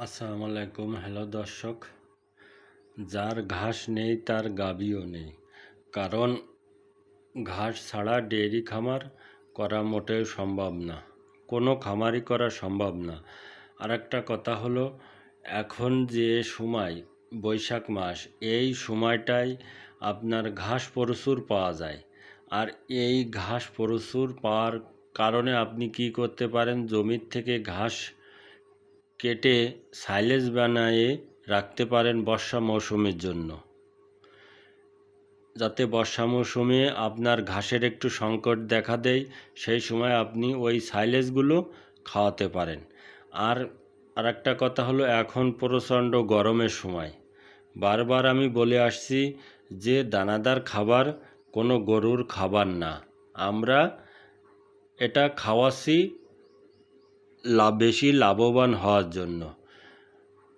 আসসালামু আলাইকুম। হ্যালো দর্শক, যার ঘাস নেই, তার গাবিও নেই। কারণ ঘাস ছাড়া ডেয়ারি খামার করা মোটেও সম্ভব না। কোনো খামারই করা সম্ভব না। আর একটা কথা হলো, এখন যে সময়, বৈশাখ মাস, এই সময়টাই আপনার ঘাস প্রচুর পাওয়া যায়। আর এই ঘাস প্রচুর পাওয়ার কারণে আপনি কি করতে পারেন? জমির থেকে ঘাস কেটে সাইলেজ বানিয়ে রাখতে পারেন বর্ষা মৌসুমের জন্য। যাতে বর্ষা মৌসুমে আপনার ঘাসের একটু সংকট দেখা দেয়, সেই সময় আপনি ওই সাইলেজগুলো খাওয়াতে পারেন। আর আরেকটা কথা হলো, এখন প্রচণ্ড গরমের সময়। বারবার আমি বলে আসছি যে, দানাদার খাবার কোনো গরুর খাবার না। আমরা এটা খাওয়াচ্ছি লাভ বেশি লাভবান হওয়ার জন্য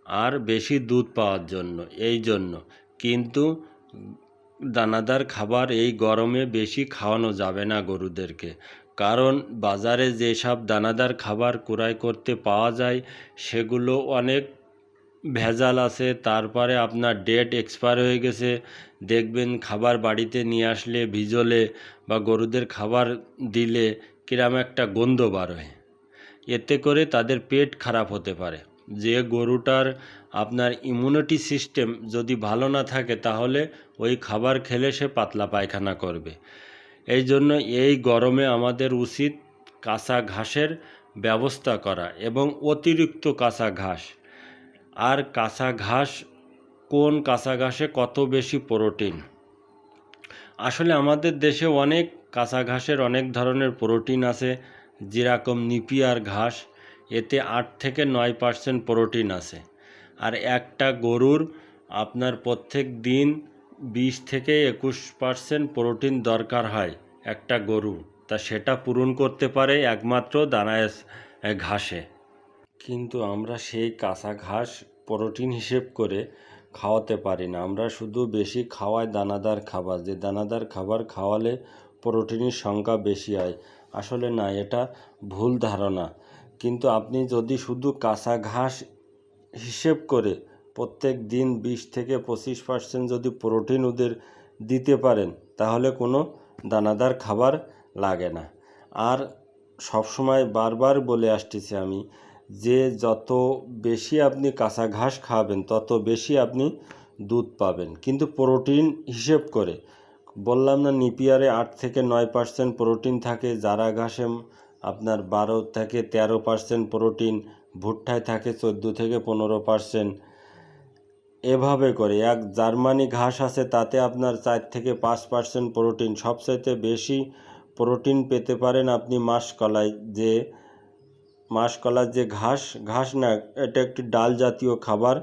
আর বেশি দুধ পাওয়ার জন্য, এই জন্য। কিন্তু দানাদার খাবার এই গরমে বেশি খাওয়ানো যাবে না গরুদেরকে। কারণ বাজারে যেসব দানাদার খাবার ক্রয় করতে পাওয়া যায়, সেগুলো অনেক ভেজাল আছে, তারপরে আপনার ডেট এক্সপায়ার হয়ে গেছে, দেখবেন খাবার বাড়িতে নিয়ে আসলে ভিজলে বা গরুদের খাবার দিলে কিরম একটা গন্ধ বার হয়। এতে করে তাদের পেট খারাপ হতে পারে। যে গরুটার আপনার ইমিউনিটি সিস্টেম যদি ভালো না থাকে, তাহলে ওই খাবার খেলে সে পাতলা পায়খানা করবে। এই জন্য এই গরমে আমাদের উচিত কাঁচা ঘাসের ব্যবস্থা করা এবং অতিরিক্ত কাঁচা ঘাস। আর কাঁচা ঘাস, কোন কাঁচা ঘাসে কত বেশি প্রোটিন আসলে আমাদের দেশে অনেক কাঁচা ঘাসের অনেক ধরনের প্রোটিন আছে। যেরকম নিপিয়ার ঘাস, এতে আট থেকে নয় পার্সেন্ট প্রোটিন আছে। আর একটা গরুর আপনার প্রত্যেক দিন বিশ থেকে একুশ পার্সেন্ট প্রোটিন দরকার হয় একটা গরু। তা সেটা পূরণ করতে পারে একমাত্র দানায় ঘাসে। কিন্তু আমরা সেই কাঁচা ঘাস প্রোটিন হিসেব করে খাওয়াতে পারি না। আমরা শুধু বেশি খাওয়াই দানাদার খাবার। যে দানাদার খাবার খাওয়ালে প্রোটিনের সংখ্যা বেশি হয়। আসলে না, এটা ভুল ধারণা। কিন্তু আপনি যদি শুধু কাঁচা ঘাস হিসেব করে প্রত্যেক দিন বিশ থেকে পঁচিশ পার্সেন্ট যদি প্রোটিন ওদের দিতে পারেন, তাহলে কোনো দানাদার খাবার লাগে না। আর সবসময় বারবার বলে আসতেছি আমি যে, যত বেশি আপনি কাঁচা ঘাস খাওয়াবেন তত বেশি আপনি দুধ পাবেন। কিন্তু প্রোটিন হিসেব করে বললাম না নিপিয়ারে আট থেকে নয় পার্সেন্ট প্রোটিন থাকে জারা ঘাসে আপনার বারো থেকে তেরো পার্সেন্ট প্রোটিন, ভুট্টায় থাকে চোদ্দ থেকে পনেরো পার্সেন্ট। এভাবে করে এক জার্মানি ঘাস আছে, তাতে আপনার চার থেকে পাঁচ পার্সেন্ট প্রোটিন। সবচাইতে বেশি প্রোটিন পেতে পারেন আপনি মাসকলায় যে, মাসকলার যে ঘাস ঘাস না, এটা একটি ডাল জাতীয় খাবার।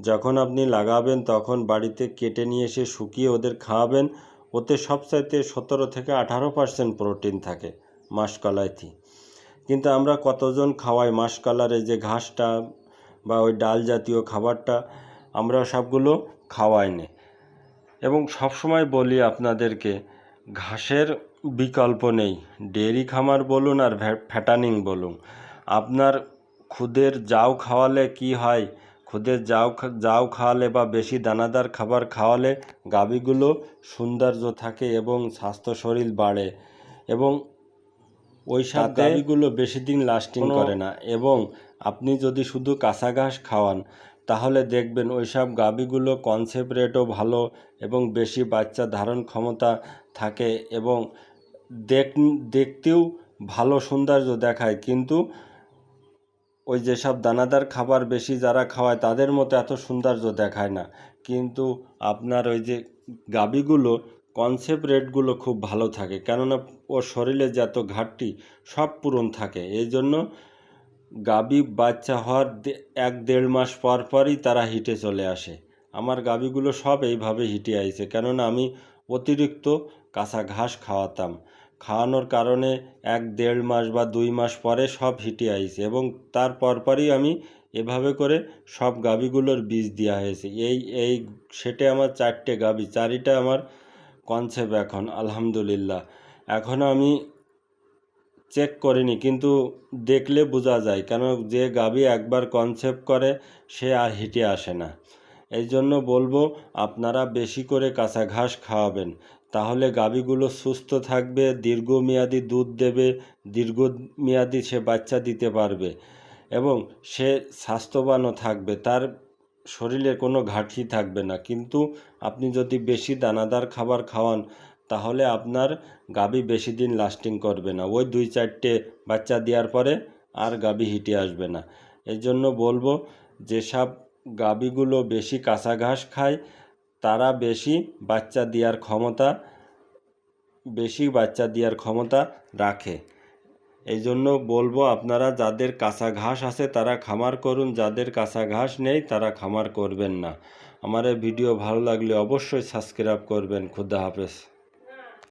যখন আপনি লাগাবেন, তখন বাড়িতে কেটে নিয়ে এসে শুকিয়ে ওদের খাওয়াবেন। ওতে সবচাইতে সতেরো থেকে আঠারো পার্সেন্ট প্রোটিন থাকে মাসকলাইতে কিন্তু আমরা কতজন খাওয়াই মাসকলারে যে ঘাসটা বা ওই ডাল জাতীয় খাবারটা, আমরা সবগুলো খাওয়াই না। এবং সবসময় বলি আপনাদেরকে, ঘাসের বিকল্প নেই। ডেয়ারি খামার বলুন আর ফ্যাটানিং বলুন। আপনার খুদের যাও খাওয়ালে কি হয় খুদের যাও যাও খাওয়ালে বা বেশি দানাদার খাবার খাওয়ালে গাভীগুলো সৌন্দর্য থাকে এবং স্বাস্থ্য শরীর বাড়ে এবং ওই সব গাভীগুলো বেশি দিন লাস্টিং করে না এবং আপনি যদি শুধু কাঁচা ঘাস খাওয়ান তাহলে দেখবেন ওই সব গাভীগুলো কনসেপ্ট রেটও ভালো এবং বেশি বাচ্চা ধারণ ক্ষমতা থাকে এবং দেখ দেখতেও ভালো সৌন্দর্য দেখায়। কিন্তু ওই যেসব দানাদার খাবার বেশি যারা খাওয়ায়, তাদের মতো এত সৌন্দর্য দেখায় না। কিন্তু আপনার ওই যে গাবিগুলো কনসেপ্ট রেটগুলো খুব ভালো থাকে। কেননা ওর শরীরে যত ঘাটতি, সব পূরণ থাকে। এই জন্য গাবি বাচ্চা হওয়ার এক দেড় মাস পর পরই তারা হিটে চলে আসে। আমার গাবিগুলো সব এইভাবে হিটে আইছে। কেননা আমি অতিরিক্ত কাঁচা ঘাস খাওয়াতাম। খাওয়ানোর কারণে এক দেড় মাস বা দুই মাস পরে সব হিটে আইছে এবং তার পরপরই আমি এভাবে করে সব গাবিগুলোর বীজ দেওয়া হয়েছে। এই এই সেটে আমার চারটে গাবি চারিটা আমার কনসেপ্ট এখন, আলহামদুলিল্লাহ। এখন আমি চেক করিনি, কিন্তু দেখলে বোঝা যায়, কেন যে গাভী একবার কনসেপ্ট করে, সে আর হিটে আসে না। এই জন্য বলব, আপনারা বেশি করে কাঁচা ঘাস খাওয়াবেন। তাহলে গাভীগুলো সুস্থ থাকবে, দীর্ঘমেয়াদী দুধ দেবে, দীর্ঘমেয়াদী সে বাচ্চা দিতে পারবে এবং সে স্বাস্থ্যবানও থাকবে, তার শরীরে কোনো ঘাটতি থাকবে না। কিন্তু আপনি যদি বেশি দানাদার খাবার খাওয়ান, তাহলে আপনার গাভী বেশি দিন লাস্টিং করবে না। ওই দুই চারটে বাচ্চা দেওয়ার পরে আর গাভী হিটে আসবে না। এই জন্য বলব, যেসব গাভীগুলো বেশি কাঁচা ঘাস খায় তারা বেশি বাচ্চা দেওয়ার ক্ষমতা, বেশি বাচ্চা দেওয়ার ক্ষমতা রাখে। এই জন্য বলব আপনারা যাদের কাঁচা ঘাস আছে তারা খামার করুন, যাদের কাঁচা ঘাস নেই তারা খামার করবেন না। আমার ভিডিও ভালো লাগলে অবশ্যই সাবস্ক্রাইব করবেন। খুদা হাফেজ।